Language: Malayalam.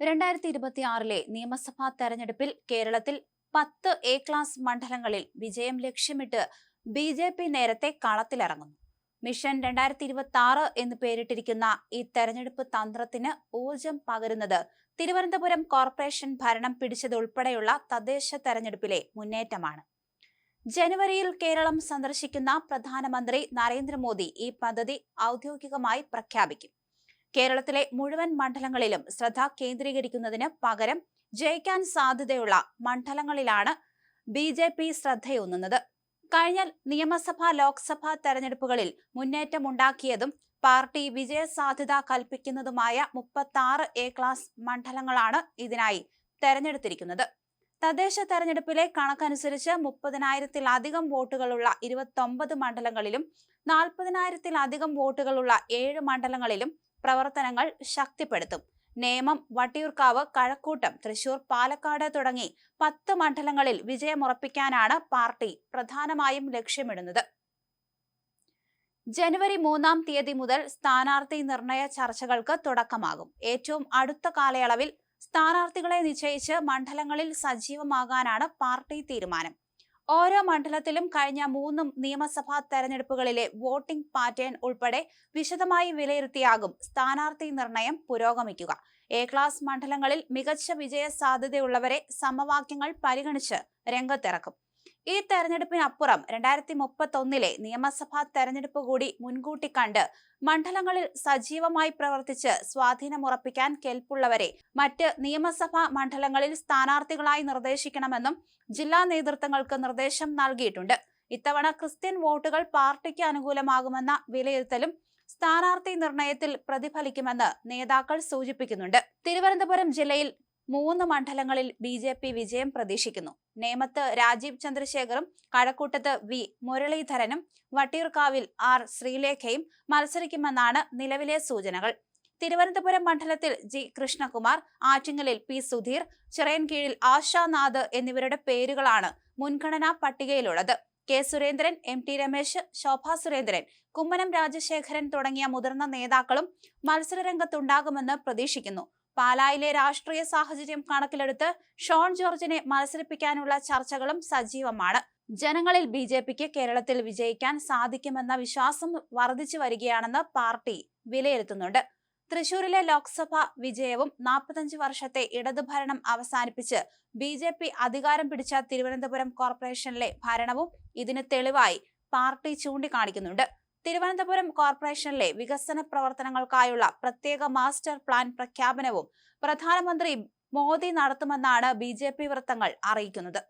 രണ്ടായിരത്തി ഇരുപത്തിയാറിലെ നിയമസഭാ തെരഞ്ഞെടുപ്പിൽ കേരളത്തിൽ പത്ത് എ ക്ലാസ് മണ്ഡലങ്ങളിൽ വിജയം ലക്ഷ്യമിട്ട് ബി ജെ പി നേരത്തെ കളത്തിലിറങ്ങുന്നു. മിഷൻ രണ്ടായിരത്തി ഇരുപത്തി ആറ് എന്ന് പേരിട്ടിരിക്കുന്ന ഈ തെരഞ്ഞെടുപ്പ് തന്ത്രത്തിന് ഊർജം പകരുന്നത് തിരുവനന്തപുരം കോർപ്പറേഷൻ ഭരണം പിടിച്ചതുൾപ്പെടെയുള്ള തദ്ദേശ തെരഞ്ഞെടുപ്പിലെ മുന്നേറ്റമാണ്. ജനുവരിയിൽ കേരളം സന്ദർശിക്കുന്ന പ്രധാനമന്ത്രി നരേന്ദ്രമോദി ഈ പദ്ധതി ഔദ്യോഗികമായി പ്രഖ്യാപിക്കും. കേരളത്തിലെ മുഴുവൻ മണ്ഡലങ്ങളിലും ശ്രദ്ധ കേന്ദ്രീകരിക്കുന്നതിന് പകരം ജയിക്കാൻ സാധ്യതയുള്ള മണ്ഡലങ്ങളിലാണ് ബി ജെ പി ശ്രദ്ധയൂന്നുന്നത്. കഴിഞ്ഞ നിയമസഭാ ലോക്സഭാ തെരഞ്ഞെടുപ്പുകളിൽ മുന്നേറ്റമുണ്ടാക്കിയതും പാർട്ടി വിജയ സാധ്യത കൽപ്പിക്കുന്നതുമായ മുപ്പത്തി ആറ് എ ക്ലാസ് മണ്ഡലങ്ങളാണ് ഇതിനായി തെരഞ്ഞെടുത്തിരിക്കുന്നത്. തദ്ദേശ തെരഞ്ഞെടുപ്പിലെ കണക്കനുസരിച്ച് മുപ്പതിനായിരത്തിലധികം വോട്ടുകളുള്ള ഇരുപത്തൊമ്പത് മണ്ഡലങ്ങളിലും നാൽപ്പതിനായിരത്തിലധികം വോട്ടുകളുള്ള ഏഴ് മണ്ഡലങ്ങളിലും പ്രവർത്തനങ്ങൾ ശക്തിപ്പെടുത്തും. നേമം വട്ടിയൂർക്കാവ് കഴക്കൂട്ടം തൃശൂർ പാലക്കാട് തുടങ്ങി പത്ത് മണ്ഡലങ്ങളിൽ വിജയമുറപ്പിക്കാനാണ് പാർട്ടി പ്രധാനമായും ലക്ഷ്യമിടുന്നത്. ജനുവരി മൂന്നാം തീയതി മുതൽ സ്ഥാനാർത്ഥി നിർണയ ചർച്ചകൾക്ക് തുടക്കമാകും. ഏറ്റവും അടുത്ത കാലയളവിൽ സ്ഥാനാർത്ഥികളെ നിശ്ചയിച്ച് മണ്ഡലങ്ങളിൽ സജീവമാകാനാണ് പാർട്ടി തീരുമാനം. ഓരോ മണ്ഡലത്തിലും കഴിഞ്ഞ മൂന്ന് നിയമസഭാ തെരഞ്ഞെടുപ്പുകളിലെ വോട്ടിംഗ് പാറ്റേൺ ഉൾപ്പെടെ വിശദമായി വിലയിരുത്തിയാകും സ്ഥാനാർത്ഥി നിർണയം പുരോഗമിക്കുക. എ ക്ലാസ് മണ്ഡലങ്ങളിൽ മികച്ച വിജയ സാധ്യതയുള്ളവരെ സമവാക്യങ്ങൾ പരിഗണിച്ച് രംഗത്തിറക്കും. ഈ തെരഞ്ഞെടുപ്പിനപ്പുറം രണ്ടായിരത്തി മുപ്പത്തൊന്നിലെ നിയമസഭാ തെരഞ്ഞെടുപ്പ് കൂടി മുൻകൂട്ടി കണ്ട് മണ്ഡലങ്ങളിൽ സജീവമായി പ്രവർത്തിച്ച് സ്വാധീനമുറപ്പിക്കാൻ കെൽപ്പുള്ളവരെ മറ്റ് നിയമസഭാ മണ്ഡലങ്ങളിൽ സ്ഥാനാർത്ഥികളായി നിർദ്ദേശിക്കണമെന്നും ജില്ലാ നേതൃത്വങ്ങൾക്ക് നിർദ്ദേശം നൽകിയിട്ടുണ്ട്. ഇത്തവണ ക്രിസ്ത്യൻ വോട്ടുകൾ പാർട്ടിക്ക് അനുകൂലമാകുമെന്ന വിലയിരുത്തലും സ്ഥാനാർത്ഥി നിർണയത്തിൽ പ്രതിഫലിക്കുമെന്ന് നേതാക്കൾ സൂചിപ്പിക്കുന്നുണ്ട്. തിരുവനന്തപുരം ജില്ലയിൽ മൂന്ന് മണ്ഡലങ്ങളിൽ ബി വിജയം പ്രതീക്ഷിക്കുന്നു. നേമത്ത് രാജീവ് ചന്ദ്രശേഖറും കഴക്കൂട്ടത്ത് വി മുരളീധരനും വട്ടിയൂർക്കാവിൽ ആർ ശ്രീലേഖയും മത്സരിക്കുമെന്നാണ് നിലവിലെ സൂചനകൾ. തിരുവനന്തപുരം മണ്ഡലത്തിൽ ജി കൃഷ്ണകുമാർ ആറ്റിങ്ങലിൽ പി സുധീർ ചിറയൻകീഴിൽ ആശാനാഥ് എന്നിവരുടെ പേരുകളാണ് മുൻഗണനാ പട്ടികയിലുള്ളത്. K Surendran M T Ramesh Shobha Surendran Kummanam Rajasekharan തുടങ്ങിയ മുതിർന്ന നേതാക്കളും മത്സരരംഗത്തുണ്ടാകുമെന്ന് പ്രതീക്ഷിക്കുന്നു. പാലായിലെ രാഷ്ട്രീയ സാഹചര്യം കണക്കിലെടുത്ത് ഷോൺ ജോർജിനെ മത്സരിപ്പിക്കാനുള്ള ചർച്ചകളും സജീവമാണ്. ജനങ്ങളിൽ ബി ജെ പിക്ക് കേരളത്തിൽ വിജയിക്കാൻ സാധിക്കുമെന്ന വിശ്വാസം വർദ്ധിച്ചു വരികയാണെന്ന് പാർട്ടി വിലയിരുത്തുന്നുണ്ട്. തൃശൂരിലെ ലോക്സഭ വിജയവും നാൽപ്പത്തഞ്ച് വർഷത്തെ ഇടതുഭരണം അവസാനിപ്പിച്ച് ബി ജെ പി അധികാരം പിടിച്ച തിരുവനന്തപുരം കോർപ്പറേഷനിലെ ഭരണവും ഇതിന് തെളിവായി പാർട്ടി ചൂണ്ടിക്കാണിക്കുന്നുണ്ട്. തിരുവനന്തപുരം കോർപ്പറേഷനിലെ വികസന പ്രവർത്തനങ്ങൾക്കായുള്ള പ്രത്യേക മാസ്റ്റർ പ്ലാൻ പ്രഖ്യാപനവും പ്രധാനമന്ത്രി മോദി നടത്തുമെന്നാണ് ബി വൃത്തങ്ങൾ അറിയിക്കുന്നത്.